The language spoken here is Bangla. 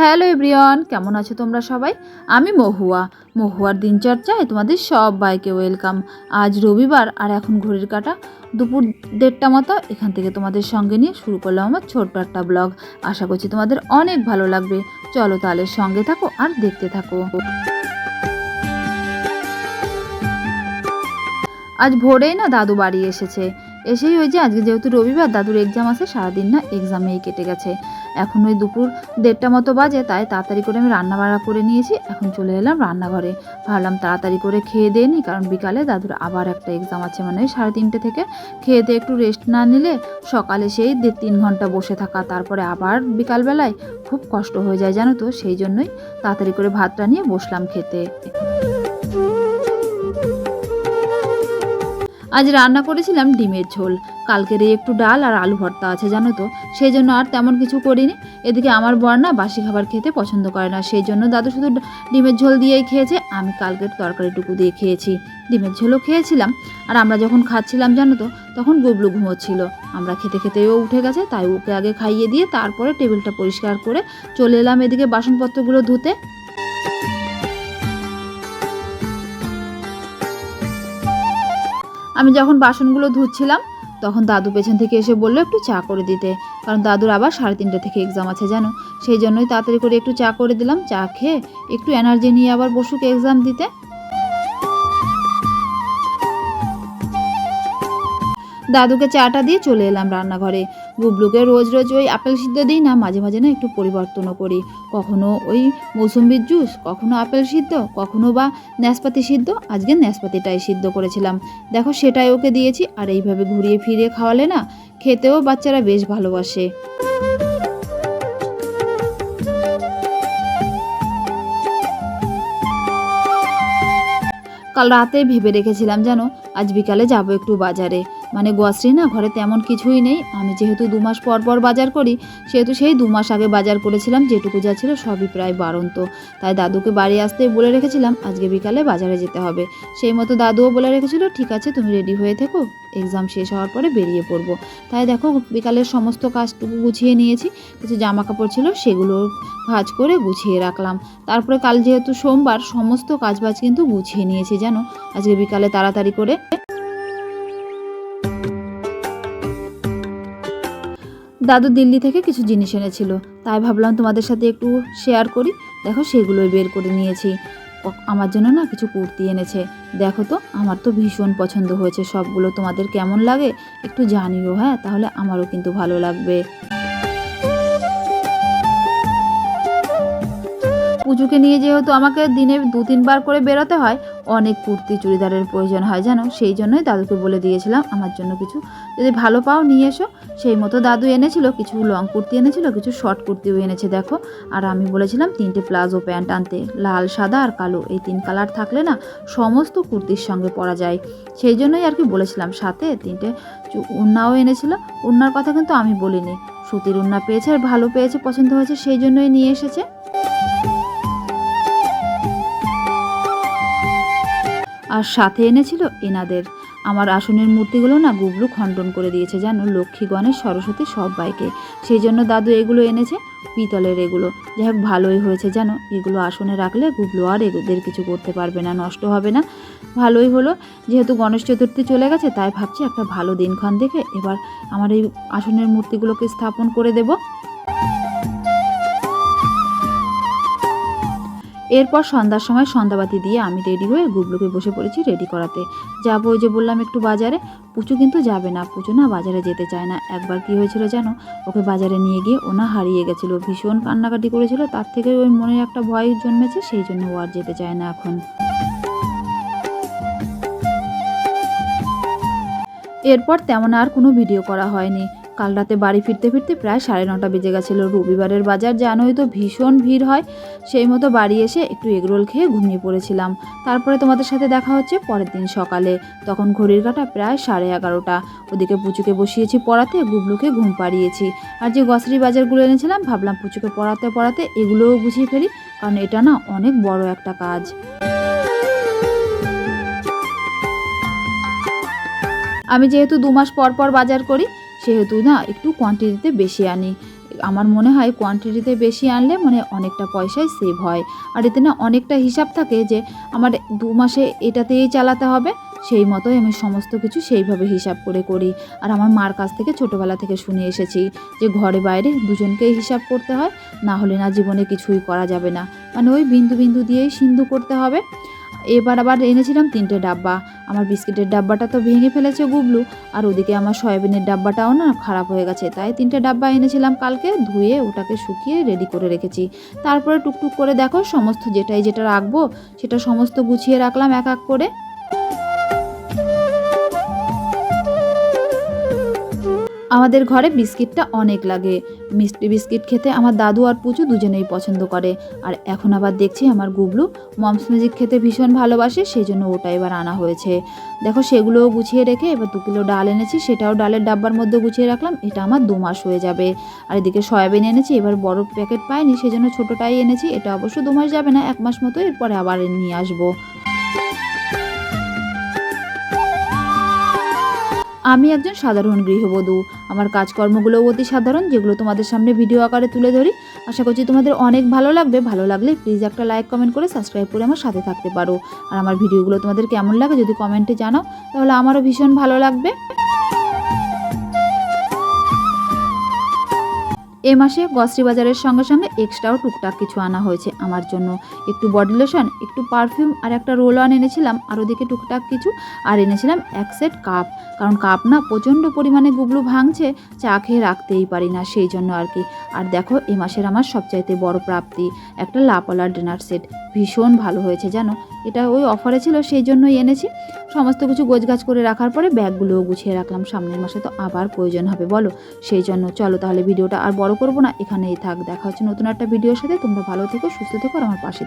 হ্যালো এভরিওয়ান, কেমন আছো তোমরা সবাই? আমি মহুয়া। মহুয়ার দিনচর্চায় তোমাদের সবাইকে ওয়েলকাম। আজ রবিবার আর এখন ঘড়ির কাটা। দুপুর দেড়টা মতো এখান থেকে তোমাদের সঙ্গে নিয়ে শুরু করলাম আমার ছোট্ট একটা ব্লগ। আশা করছি তোমাদের অনেক ভালো লাগবে। চলো তাহলে সঙ্গে থাকো আর দেখতে থাকো। আজ ভোরেই না দাদু বাড়ি এসেছে। এসেই ওই যে আজকে যেহেতু রবিবার, দাদুর এক্সাম আছে, সারাদিন না এক্সামেই কেটে গেছে। এখন ওই দুপুর দেড়টা মতো বাজে, তাই তাড়াতাড়ি করে আমি রান্না বাড়া করে নিয়েছি। এখন চলে এলাম রান্নাঘরে। ভাবলাম তাড়াতাড়ি করে খেয়ে দিয়ে নিই, কারণ বিকালে দাদুর আবার একটা এক্সাম আছে মানে সাড়ে তিনটে থেকে। খেয়ে দিয়ে একটু রেস্ট না নিলে সকালে সেই দেড় তিন ঘণ্টা বসে থাকা, তারপরে আবার বিকালবেলায় খুব কষ্ট হয়ে যায়, জানো তো? সেই জন্যই তাড়াতাড়ি করে ভাতটা নিয়ে বসলাম খেতে। আজ রান্না করেছিলাম ডিমের ঝোল। কালকের এই একটু ডাল আর আলু ভর্তা আছে, জানো তো। সেই জন্য আর তেমন কিছু করিনি। এদিকে আমার বর না বাসি খাবার খেতে পছন্দ করে না। সেই জন্য দাদু শুধু ডিমের ঝোল দিয়েই খেয়েছে। আমি কালকের তরকারিটুকু দিয়ে খেয়েছি। ডিমের ঝোলও খেয়েছিলাম। আর আমরা যখন খাচ্ছিলাম, জানো তো, তখন গুবলু ঘুমোচ্ছিল। আমরা খেতে খেতেও উঠে গেছে, তাই ওকে আগে খাইয়ে দিয়ে তারপরে টেবিলটা পরিষ্কার করে চলে এলাম এদিকে বাসনপত্রগুলো ধুতে। আমি যখন বাসনগুলো ধুচ্ছিলাম, তখন দাদু পেছন থেকে এসে বলল, একটু চা করে দিতে। কারণ দাদুর আবার সাড়ে তিনটে থেকে এক্সাম আছে, জানো? সেই জন্যই তাড়াতাড়ি করে একটু চা করে দিলাম, চা খেয়ে একটু এনার্জি নিয়ে আবার বসুক এক্সাম দিতে। দাদুকে চাটা দিয়ে চলে এলাম রান্নাঘরে। বুবলুকে রোজ রোজ ওই আপেল সিদ্ধ দিই না, মাঝে মাঝে না একটু পরিবর্তনও করি। কখনো ওই মৌসুম্বির জুস, কখনো আপেল সিদ্ধ, কখনো বা ন্যাসপাতি সিদ্ধ। আজকে ন্যাসপাতিটাই সিদ্ধ করেছিলাম। দেখো সেটাই ওকে দিয়েছি, আর এইভাবে ঘুরিয়ে ফিরিয়ে খাওয়ালে না, খেতেও বাচ্চারা বেশ ভালোবাসে। কাল রাতে ভেবে রেখেছিলাম জানো, আজ বিকালে যাব একটু বাজারে। মানে গোয়াশ্রী না, ঘরে তেমন কিছুই নেই। আমি যেহেতু দু মাস পর পর বাজার করি, সেহেতু সেই দু মাস আগে বাজার করেছিলাম, যেটুকু যা ছিল সবই প্রায় বারন্ত তাই দাদুকে বাড়ি আসতে বলে রেখেছিলাম, আজকে বিকালে বাজারে যেতে হবে। সেই মতো দাদুও বলে রেখেছিল, ঠিক আছে, তুমি রেডি হয়ে থেকো এক্সাম শেষ হওয়ার পরে বেরিয়ে পড়ব। তাই দেখো, বিকালের সমস্ত কাজটুকু গুছিয়ে নিয়েছি। কিছু জামা কাপড় ছিল, সেগুলো ভাজ করে গুছিয়ে রাখলাম। তারপরে কাল যেহেতু সোমবার, সমস্ত কাজবাজ কিন্তু গুছিয়ে নিয়েছি জানো? আজকে বিকালে তাড়াতাড়ি করে দাদু দিল্লি থেকে কিছু জিনিস এনেছিল। তাই ভাবলাম তোমাদের সাথে একটু শেয়ার করি। দেখো সেগুলোই বের করে নিয়েছি। আমার জন্য না কিছু কুর্তি এনেছে। দেখো তো, আমার তো ভীষণ পছন্দ হয়েছে। সবগুলো তোমাদের কেমন লাগে একটু জানিও হ্যাঁ? তাহলে আমারও কিন্তু ভালো লাগবে। পুজোকে নিয়ে যেহেতু আমাকে দিনে দু তিনবার করে বেরোতে হয়, অনেক কুর্তি চুড়িদারের প্রয়োজন হয়, জানো? সেই জন্যই দাদুকে বলে দিয়েছিলাম, আমার জন্য কিছু যদি ভালো পাও নিয়ে এসো। সেই মতো দাদু এনেছিল, কিছু লং কুর্তি এনেছিল, কিছু শর্ট কুর্তিও এনেছে, দেখো। আর আমি বলেছিলাম, তিনটে প্লাজো প্যান্ট আনতে, লাল, সাদা আর কালো, এই তিন কালার থাকলে না সমস্ত কুর্তির সঙ্গে পরা যায়। সেই জন্যই আর কি বলেছিলাম, সাথে তিনটে উন্নাও এনেছিল, উন্নার কথা কিন্তু আমি বলিনি। সুতির উন্না পেয়েছে আর ভালো পেয়েছে, পছন্দ হয়েছে, সেই জন্যই নিয়ে এসেছে। আর সাথে এনেছিল এনাদের। আমার আসনের মূর্তিগুলো না গুবলু খণ্ডন করে দিয়েছে, জানো? লক্ষ্মী, গণেশ, সরস্বতী সব বাইকে। সেই জন্য দাদু এগুলো এনেছে, পিতলের এগুলো। যাই হোক, ভালোই হয়েছে, জানো? এগুলো আসনে রাখলে গুবলু আর এদের কিছু করতে পারবে না, নষ্ট হবে না। ভালোই হলো। যেহেতু গণেশ চতুর্থী চলে গেছে, তাই ভাবছি একটা ভালো দিনক্ষণ দেখে এবার আমার এই আসনের মূর্তিগুলোকে স্থাপন করে দেব। এরপর সন্ধ্যার সময় সন্ধ্যাবাতি দিয়ে আমি রেডি হয়ে গুবলুকে বসে পড়েছি রেডি করাতে। যাব ওই যে বললাম একটু বাজারে। পুচু কিন্তু যাবে না। পুচু না বাজারে যেতে চায় না। একবার কি হয়েছিল জানো? ওকে বাজারে নিয়ে গিয়ে ওনা হারিয়ে গেছিল। ভীষণ কান্নাকাটি করেছিল। তার থেকে ওই মনে একটা ভয় জন্মেছে, সেই জন্য ও আর যেতে চায় না এখন। এরপর তেমন আর কোনো ভিডিও করা হয়নি। কাল রাতে বাড়ি ফিরতে ফিরতে প্রায় সাড়ে নটা বেজে গেছিল। রবিবারের বাজার জানোই তো ভীষণ ভিড় হয়, সেই মতো বাড়ি এসে একটু এগরোল খেয়ে ঘুমিয়ে পড়েছিলাম। তারপরে তোমাদের সাথে দেখা হচ্ছে পরের দিন সকালে। তখন ঘড়ির কাটা প্রায় সাড়ে এগারোটা। ওদিকে পুচুকে বসিয়েছি পড়াতে, গুবলুকে ঘুম পাড়িয়েছি। আর যে গ্রসারি বাজারগুলো এনেছিলাম, ভাবলাম পুচুকে পড়াতে পড়াতে এগুলোও বুঝিয়ে ফেলি, কারণ এটা না অনেক বড় একটা কাজ। আমি যেহেতু দু মাস পর পর বাজার করি সেহেতু না একটু কোয়ান্টিটিতে বেশি আনি। আমার মনে হয় কোয়ান্টিটিতে বেশি আনলে মানে অনেকটা পয়সাই সেভ হয়। আর এতে না অনেকটা হিসাব থাকে যে আমার দু মাসে এটাতেই চালাতে হবে, সেই মতোই আমি সমস্ত কিছু সেইভাবে হিসাব করে করি। আর আমার মার কাছ থেকে ছোটোবেলা থেকে শুনে এসেছি যে ঘরে বাইরে দুজনকেই হিসাব করতে হয়, না হলে না জীবনে কিছুই করা যাবে না। মানে ওই বিন্দু বিন্দু দিয়েই সিন্ধু করতে হবে। এবার আবার এনেছিলাম তিনটে ডাব্বা। আমার বিস্কিটের ডাব্বাটা তো ভেঙে ফেলেছে গুবলু, আর ওদিকে আমার সয়াবিনের ডাব্বাটাও না খারাপ হয়ে গেছে, তাই তিনটে ডাব্বা এনেছিলাম কালকে, ধুয়ে ওটাকে শুকিয়ে রেডি করে রেখেছি। তারপরে টুকটুক করে দেখো, সমস্ত যেটাই যেটা রাখব, সেটা সমস্ত গুছিয়ে রাখলাম এক এক করে। আমাদের ঘরে বিস্কিটটা অনেক লাগে। মিষ্টি বিস্কিট খেতে আমার দাদু আর পুচু দুজনেই পছন্দ করে। আর এখন আবার দেখছি আমার গুবলু মমস ম্যাজিক খেতে ভীষণ ভালোবাসে সেই জন্য ওটা এবার আনা হয়েছে। দেখো সেগুলোও গুছিয়ে রেখে এবার দু কিলো ডাল এনেছি, সেটাও ডালের ডাব্বার মধ্যে গুছিয়ে রাখলাম, এটা আমার দু মাস হয়ে যাবে। আর এদিকে সয়াবিন এনেছি, এবার বড় প্যাকেট পাইনি সেই জন্য ছোটোটাই এনেছি, এটা অবশ্য দু মাস যাবে না, এক মাস মতো এরপরে আবার নিয়ে আসব। আমি একজন সাধারণ গৃহবধূ। আমার কাজকর্মগুলো অতি সাধারণ, যেগুলো তোমাদের সামনে ভিডিও আকারে তুলে ধরি। আশা করছি তোমাদের অনেক ভালো লাগবে। ভালো লাগলে প্লিজ একটা লাইক কমেন্ট করে সাবস্ক্রাইব করে আমার সাথে থাকতে পারো। আর আমার ভিডিওগুলো তোমাদের কেমন লাগে যদি কমেন্টে জানাও, তাহলে আমারও ভীষণ ভালো লাগবে। এ মাসে গসরি বাজারের সঙ্গে সঙ্গে এক্সট্রাও টুকটাক কিছু আনা হয়েছে আমার জন্য। একটু বডি লোশন একটু পারফিউম আর একটা রোল অন এনেছিলাম। আর ওদিকে টুকটাক কিছু, আর এনেছিলাম এক সেট কাপ কারণ কাপ না প্রচণ্ড পরিমাণে গুবলু ভাঙছে, চা খেয়ে রাখতেই পারি না সেই জন্য আর কি। আর দেখো, এ মাসের আমার সবচাইতে বড় প্রাপ্তি, একটা লাপালা ডিনার সেট ভীষণ ভালো হয়েছে, জানো? এটা ওই অফারে ছিল, সেই জন্যই এনেছি। সমস্ত কিছু গোছগাছ করে রাখার পরে ব্যাগগুলোও গুছিয়ে রাখলাম। সামনের মাসে তো আবার প্রয়োজন হবে, বলো? সেই জন্য চলো তাহলে ভিডিওটা আর বড় করব না এখানেই থাক, দেখা হচ্ছে নতুন একটা ভিডিওর সাথে তোমরা ভালো থেকো, সুস্থ থেকো, আর আমার পাশে।